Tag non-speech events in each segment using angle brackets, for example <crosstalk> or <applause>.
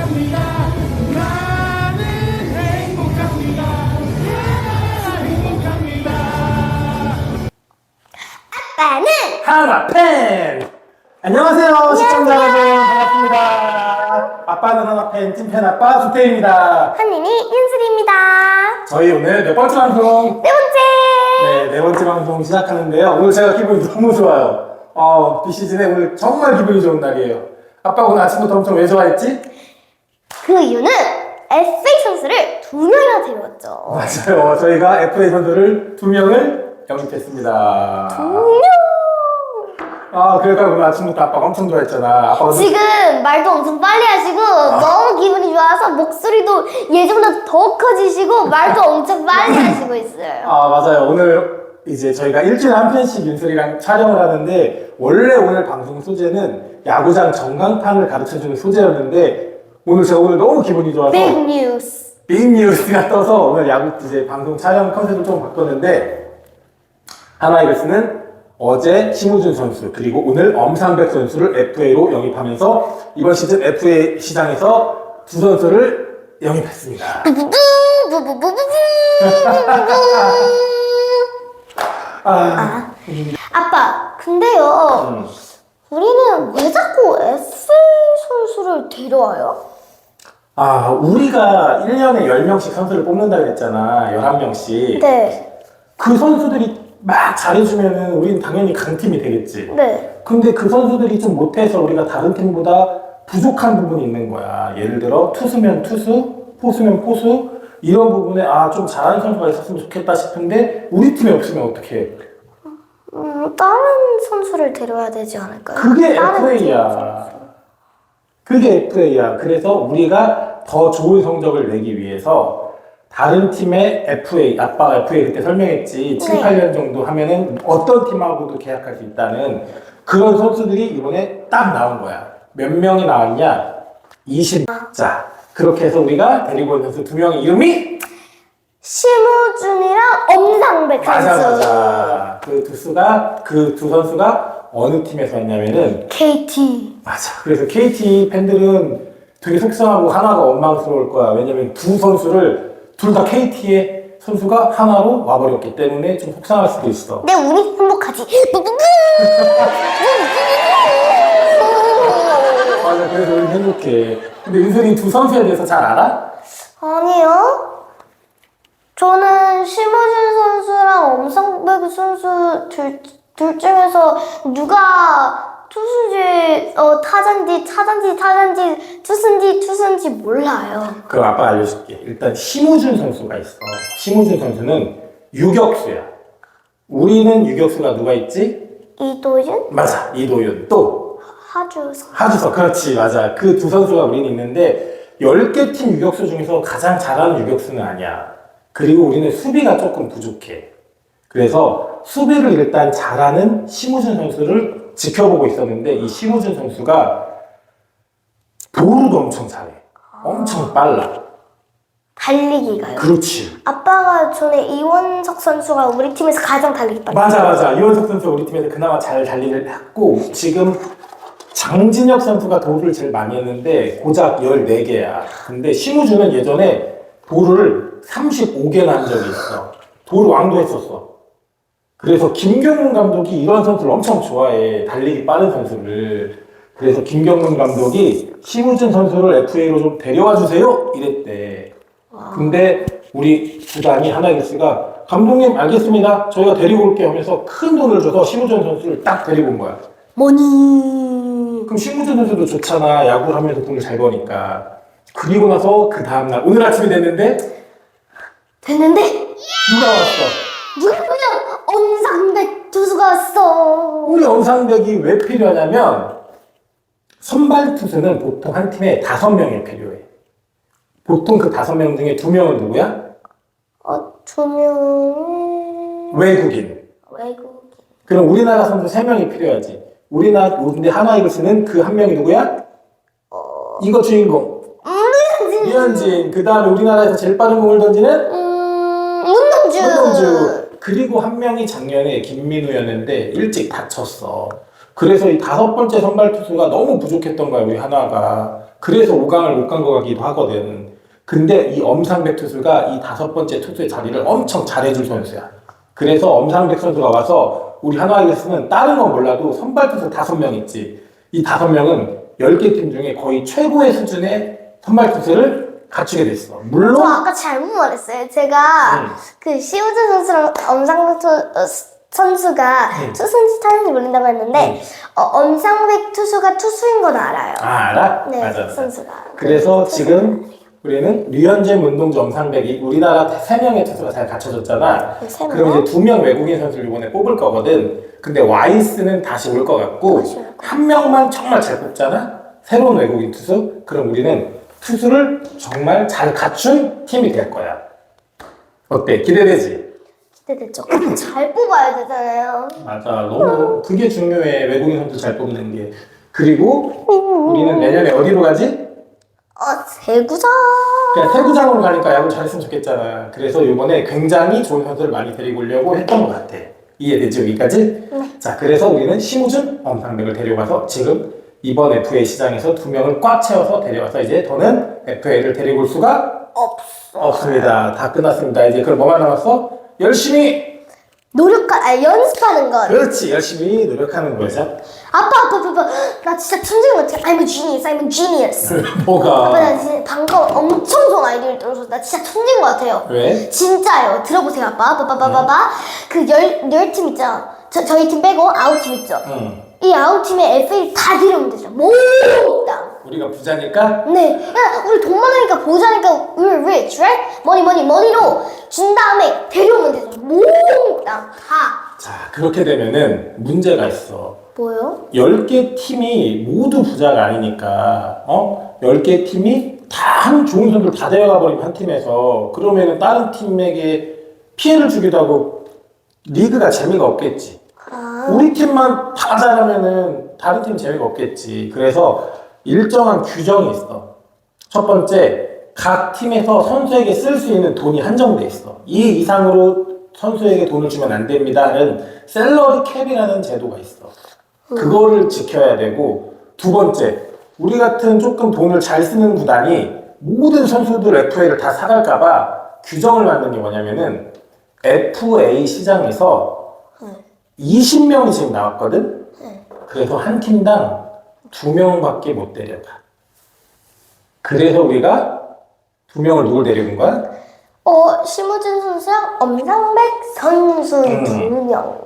행복합니다. 나는 행복합니다. 행복합니다. 나는 하나 팬! 안녕하세요 시청자 여러분 반갑습니다 아빠는 하나 팬 찐팬 아빠 수태입니다 한인이 윤슬입니다. 저희 오늘 네 번째 방송 네 번째. 네, 네 번째 방송 시작하는데요 오늘 제가 기분이 너무 좋아요 어, 비시즌에 오늘 정말 기분이 좋은 날이에요 아빠 오늘 아침부터 엄청 왜 좋아했지? 그 이유는 FA 선수를 두 명이나 데려왔죠. 맞아요 저희가 FA 선수를 두 명을 영입했습니다 두 명. 아 그러니까 오늘 아침부터 아빠가 엄청 좋아했잖아 아빠가 지금 말도 엄청 빨리 하시고 너무 기분이 좋아서 목소리도 예전보다 더 커지시고 말도 엄청 빨리 <laughs> 하시고 있어요. 아 맞아요 오늘 이제 저희가 일주일에 한 편씩 윤슬이랑 촬영을 하는데 원래 오늘 방송 소재는 야구장 전광판을 가르쳐주는 소재였는데 오늘 제가 오늘 너무 기분이 좋아서 빅 뉴스. 빅 뉴스가 떠서 오늘 야구 이제 방송 촬영 컨셉을 좀 바꿨는데 하나이글스는 어제 심우준 선수 그리고 오늘 엄상백 선수를 FA로 영입하면서 이번 시즌 FA 시장에서 두 선수를 영입했습니다. <laughs> 아, 아빠, 근데요. 음. 우리는 왜 자꾸 FA 선수를 데려와요? 아, 우리가 1년에 10명씩 선수를 뽑는다 그랬잖아. 11명씩. 네. 그 선수들이 막 잘해주면은 우리는 당연히 강팀이 되겠지. 네. 근데 그 선수들이 좀 못해서 우리가 다른 팀보다 부족한 부분이 있는 거야. 예를 들어, 투수면 투수, 포수면 포수, 이런 부분에 아, 좀 잘하는 선수가 있었으면 좋겠다 싶은데, 우리 팀에 없으면 어떡해. 음, 다른 선수를 데려와야 되지 않을까요? 그게 다른 FA야. 그게 FA야. 그래서 우리가 더 좋은 성적을 내기 위해서 다른 팀의 FA, 아빠가 FA 그때 설명했지. 7, 네. 8년 정도 하면은 어떤 팀하고도 계약할 수 있다는 그런 선수들이 이번에 딱 나온 거야. 몇 명이 나왔냐? 20. 자, 그렇게 해서 우리가 데리고 온 선수 두 명의 이름이 심우준이랑 엄상백 맞아, 선수. 맞아. 그 두 수가, 그 두 선수가 어느 팀에서 왔냐면은 KT. 맞아. 그래서 KT 팬들은 되게 속상하고 하나가 원망스러울 거야. 왜냐면 두 선수를 둘 다 KT의 선수가 하나로 와버렸기 때문에 좀 속상할 수도 있어. 내 우리 행복하지. 맞아. 그래서 우리 행복해. 근데 윤선이 두 선수에 대해서 잘 알아? 아니요. 저는 심우준 선수랑 엄상백 선수 둘, 둘 중에서 누가 투수인지, 어, 타자인지, 타자인지, 타자인지, 투수인지, 투수인지 몰라요. 그럼 아빠 알려줄게. 일단 심우준 선수가 있어. 심우준 선수는 유격수야. 우리는 유격수가 누가 있지? 이도윤? 맞아. 이도윤. 또 하주석. 하주석 그렇지 맞아 그 두 선수가 우리는 있는데 10개 팀 유격수 중에서 가장 잘하는 유격수는 아니야 그리고 우리는 수비가 조금 부족해. 그래서 수비를 일단 잘하는 심우준 선수를 지켜보고 있었는데 이 심우준 선수가 도루도 엄청 잘해. 엄청 빨라. 달리기가요. 그렇지. 아빠가 전에 이원석 선수가 우리 팀에서 가장 달리기 빨라. 맞아 맞아. 이원석 선수 우리 팀에서 그나마 잘 달리를 했고 지금 장진혁 선수가 도루를 제일 많이 했는데 고작 14개야. 근데 심우준은 예전에 도루를 35개나 한 적이 있어 도루 왕도 했었어 그래서 김경문 감독이 이런 선수를 엄청 좋아해 달리기 빠른 선수를 그래서 김경문 감독이 심우준 선수를 FA로 좀 데려와 주세요 이랬대 근데 우리 구단이 하나이글스가 감독님 알겠습니다. 저희가 데리고 올게요 하면서 큰 돈을 줘서 심우준 선수를 딱 데리고 온 거야. 뭐니? 그럼 심우준 선수도 좋잖아. 야구를 하면서 돈을 잘 버니까. 그리고 나서 그 다음날 오늘 아침이 됐는데 됐는데 누가 왔어? 누구냐? 엄상백 투수가 왔어. 우리 엄상백이 왜 필요하냐면 선발 투수는 보통 한 팀에 다섯 명이 필요해. 보통 그 다섯 명 중에 두 명은 누구야? 어, 두 명이 외국인. 외국인. 그럼 우리나라 선수 세 명이 필요하지. 우리나라 근데 하나 이글스는 그 한 명이 누구야? 이거 주인공. 이현진. 그 다음에 우리나라에서 제일 빠른 공을 던지는 음, 문동주. 손동주. 그리고 한 명이 작년에 김민우였는데 일찍 다쳤어. 그래서 이 다섯 번째 선발 투수가 너무 부족했던 거야 우리 하나가. 그래서 5강을 못 간거 같기도 하거든. 근데 이 엄상백 투수가 이 다섯 번째 투수의 자리를 엄청 잘해줄 선수야. 그래서 엄상백 선수가 와서 우리 하나이글스는 다른 건 몰라도 선발 투수 다섯 명 있지. 이 다섯 명은 10개 팀 중에 거의 최고의 수준의 선발 투수를 갖추게 됐어. 저 물론 아까 잘못 말했어요. 제가 음. 그 시우즈 선수랑 엄상백 투, 어, 스- 선수가 음. 투수인지 타는지 모른다고 했는데 어, 엄상백 투수가 투수인 건 알아요. 아, 알아? 네, 맞아. 맞아. 선수가. 그래서 지금 우리는 류현재, 문동주, 엄상백이 우리나라 세 명의 투수가 잘 갖춰졌잖아. 네, 세 명. 그럼 이제 두 명 외국인 선수를 이번에 뽑을 거거든. 근데 와이스는 다시 올 것 같고 다시 올것한 명만 정말 잘 뽑잖아. 새로운 외국인 투수. 그럼 우리는 투수를 정말 잘 갖춘 팀이 될 거야. 어때? 기대되지? 기대되죠. <clears throat> 잘 뽑아야 되잖아요. 맞아. 너무 그게 중요해. 외국인 선수 잘 뽑는 게. 그리고 우리는 내년에 어디로 가지? 어, 세구장. 그냥 태구장으로 가니까 야구 잘했으면 좋겠잖아. 그래서 이번에 굉장히 좋은 선수를 많이 데리고 오려고 했던 것 같아. 이해되지 여기까지? 자, 그래서 우리는 심우준, 엄상백을 데려가서 지금 이번 FA 시장에서 두 명을 꽉 채워서 데려와서 이제 더는 FA를 데리고 올 수가 없어. 없습니다. 다 끝났습니다. 이제 그럼 뭐만 남았어? 열심히 노력하, 아니, 연습하는 것. 그렇지 열심히 노력하는 거죠. 아빠, 아빠, 아빠, 아빠. 나 진짜 천재인 것 같아. I'm a genius, I'm a genius. 아빠, 뭐가 나 진짜 방금 엄청 좋은 아이디어를 들어서 나 진짜 천재인 것 같아요. 왜? 진짜요. 들어보세요, 아빠. 빠빠빠빠빠. 그 열, 열 팀 있죠? 저, 저희 팀 빼고 아웃 팀 있죠? 응. 이 아웃 팀에 FA 다 데려오면 되죠. 몽땅. 우리가 부자니까 네. 야, 우리 돈 많으니까 보자니까 we're rich, right? 머니, 머니, 머니로 준 다음에 데려오면 되죠. 몽땅. 다. 자 그렇게 되면은 문제가 있어. 뭐요? 10개 팀이 모두 부자가 아니니까, 어? 10개 팀이 다 한 좋은 선수를 다 데려가 버리면 한 팀에서, 그러면은 다른 팀에게 피해를 주기도 하고, 리그가 재미가 없겠지. 아, 우리 팀만 다 잘하면은 다른 팀 재미가 없겠지. 그래서 일정한 규정이 있어. 첫 번째, 각 팀에서 선수에게 쓸 수 있는 돈이 한정돼 있어. 이 이상으로 선수에게 돈을 주면 안 됩니다는 셀러리 캡이라는 제도가 있어. 그거를 지켜야 되고 두 번째, 우리 같은 조금 돈을 잘 쓰는 구단이 모든 선수들 FA를 다 사갈까봐 규정을 만든 게 뭐냐면은 FA 시장에서 20명이 지금 나왔거든? 그래서 한 팀당 두 명밖에 못 데려가. 그래서 우리가 두 명을 누굴 데리고 온 거야? 어, 심우준 선수랑 엄상백 선수 음. 두 명.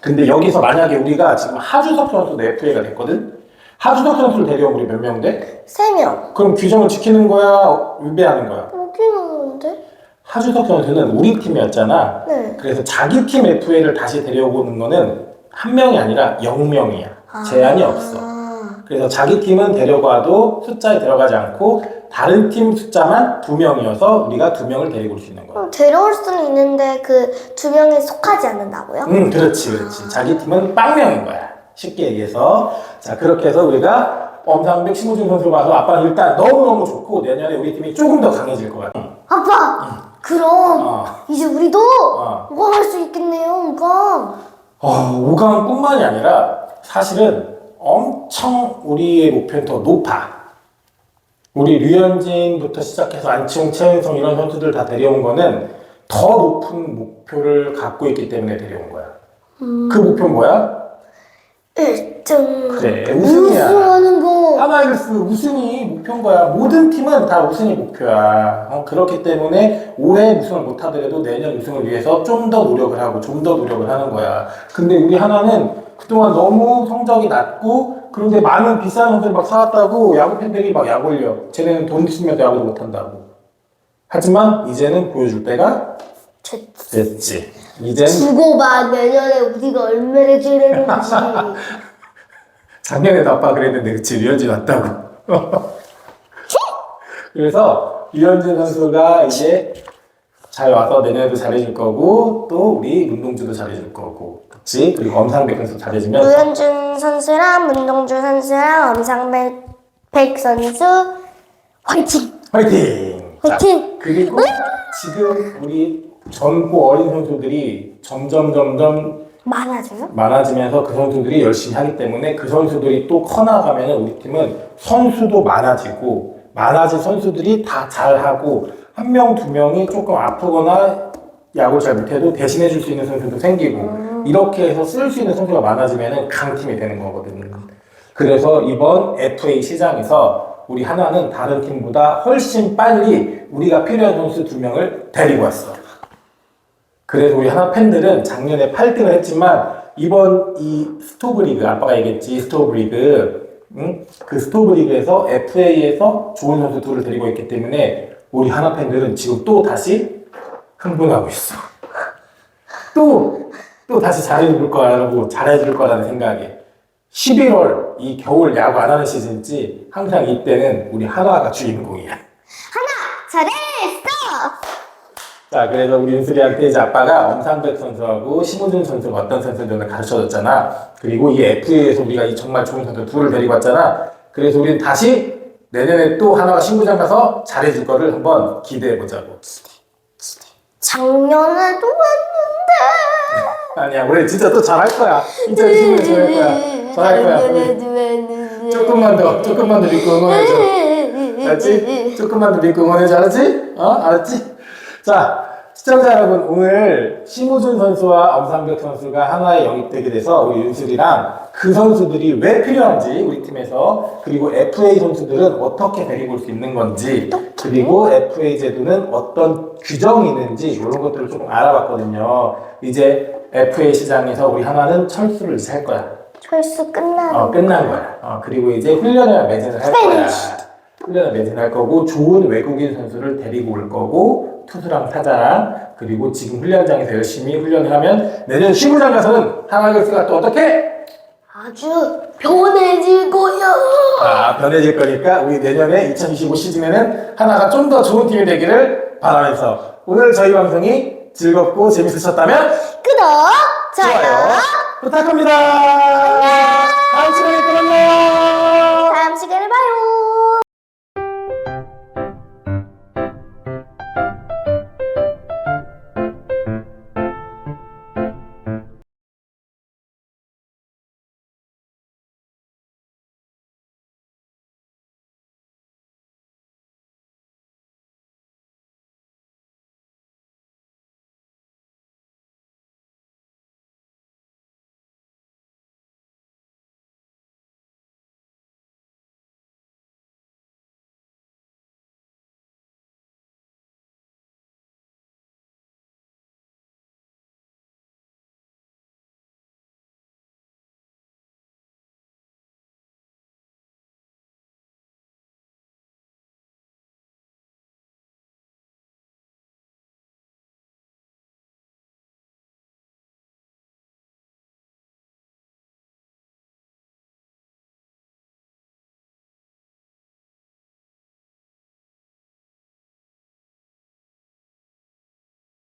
근데 여기서 만약에 우리가 지금 하주석 선수도 FA가 됐거든? 하주석 선수를 데려온 우리 몇 명 돼? 세 명. 그럼 규정을 지키는 거야? 위배하는 거야? 여기 있는데? 하주석 선수는 우리 팀이었잖아. 네. 그래서 자기 팀 FA를 다시 데려오는 거는 한 명이 아니라 0명이야. 제한이 없어. 아, 그래서 자기 팀은 데려가도 숫자에 들어가지 않고 다른 팀 숫자만 두 명이어서 우리가 두 명을 데리고 올 수 있는 거야. 그럼 데려올 수는 있는데 그 두 명에 속하지 않는다고요? 응, 그렇지, 그렇지. 자기 팀은 빵명인 거야. 쉽게 얘기해서. 자, 그렇게 해서 우리가 엄상백, 심우준 선수가 와서 아빠는 일단 너무너무 좋고 내년에 우리 팀이 조금 더 강해질. 아빠! 그럼 어. 이제 우리도 어. 뭐할수 있겠네요, 우가. 어, 5강뿐만이 아니라 사실은 엄청 우리의 목표는 더 높아. 우리 류현진부터 시작해서 안치홍, 최은성 이런 선수들 다 데려온 거는 더 높은 목표를 갖고 있기 때문에 데려온 거야. 그 목표는 뭐야? 1 등. 그래, 우승이야. 우승하는 거. 하나이글스 우승이 목표인 거야. 모든 팀은 다 우승이 목표야. 어, 그렇기 때문에 올해 우승을 못하더라도 내년 우승을 위해서 좀 더 노력을 하고 좀 더 노력을 하는 거야. 근데 우리 하나는 그동안 너무 성적이 낮고 그런데 많은 비싼 선수를 막 사왔다고 야구 팬들이 막 약 올려. 쟤네는 돈 있으면 야구도 못한다고. 하지만 이제는 보여줄 때가 제- 됐지. 이젠 두고 봐, 내년에 우리가 얼마나 잘하는지. <laughs> 작년에도 아빠 그랬는데 그치 류현진 왔다고. <laughs> 그래서 류현진 선수가 이제 잘 와서 내년에도 잘해줄 거고 또 우리 문동주도 잘해줄 거고. 그치? 그리고 엄상백 선수 잘해주면 우현준 선수랑 문동주 선수랑 엄상백 백 선수 화이팅! 화이팅! 자, 화이팅! 그리고 지금 우리 젊고 어린 선수들이 점점 점점 많아져요? 많아지면서 그 선수들이 열심히 하기 때문에 그 선수들이 또 커나가면 우리 팀은 선수도 많아지고 많아진 선수들이 다 잘하고 한 명 두 명이 조금 아프거나 야구를 잘 못해도 대신해 줄 수 있는 선수도 생기고 이렇게 해서 쓸 수 있는 선수가 많아지면 강팀이 되는 거거든요. 그래서 이번 FA 시장에서 우리 하나는 다른 팀보다 훨씬 빨리 우리가 필요한 선수 두 명을 데리고 왔어. 그래서 우리 하나 팬들은 작년에 8등을 했지만 이번 이 스토브 리그 아빠가 얘기했지 스토브 리그 응? 그 스토브 리그에서 FA에서 좋은 선수 둘을 데리고 있기 때문에 우리 하나 팬들은 지금 또 다시 흥분하고 있어. <laughs> 또, 또 다시 잘해줄 거라고 잘해줄 거라는 생각에 11월 이 겨울 야구 안 하는 시즌지 항상 이때는 우리 하나가 주인공이야. 잘했어! 자, 그래서 우리 윤슬이한테 이제 아빠가 엄상백 선수하고 심우준 선수가 어떤 선수들을 가르쳐 줬잖아. 그리고 이 FA에서 우리가 이 정말 좋은 선수 둘을 데리고 왔잖아. 그래서 우리는 다시 내년에 또 하나가 신구장 가서 잘해줄 거를 한번 기대해 보자고. 작년에도 했는데. <laughs> 아니야, 우리 진짜 또 잘할 거야. 2020년 잘할 거야. 잘할 거야. 우리. 조금만 더, 조금만 더 믿고 응원해줘. 알았지? 조금만 더 믿고 응원해줘. 알았지? 어? 알았지? 자, 시청자 여러분, 오늘 심우준 선수와 엄상백 선수가 하나에 영입되게 돼서 우리 윤슬이랑 그 선수들이 왜 필요한지 우리 팀에서 그리고 FA 선수들은 어떻게 데리고 올 수 있는 건지 그리고 FA 제도는 어떤 규정이 있는지 이런 것들을 조금 알아봤거든요. 이제 FA 시장에서 우리 하나는 철수를 이제 할 거야. 철수 끝나는. 어, 끝난 거야. 어, 그리고 이제 훈련을 매진을 할 거야. 훈련을 매진할 거고, 좋은 외국인 선수를 데리고 올 거고, 투수랑 타자랑 그리고 지금 훈련장에서 열심히 훈련을 하면 내년 시무장 가서는 하나교수가 또 어떻게 아주 변해질 거야. 아, 변해질 거니까 우리 내년에 2025 시즌에는 하나가 좀 더 좋은 팀이 되기를 바라면서 오늘 저희 방송이 즐겁고 재밌으셨다면 구독, 좋아요 좋아요. 부탁합니다. 다음 시간에 또 만나요. 다음 시간에 봐요.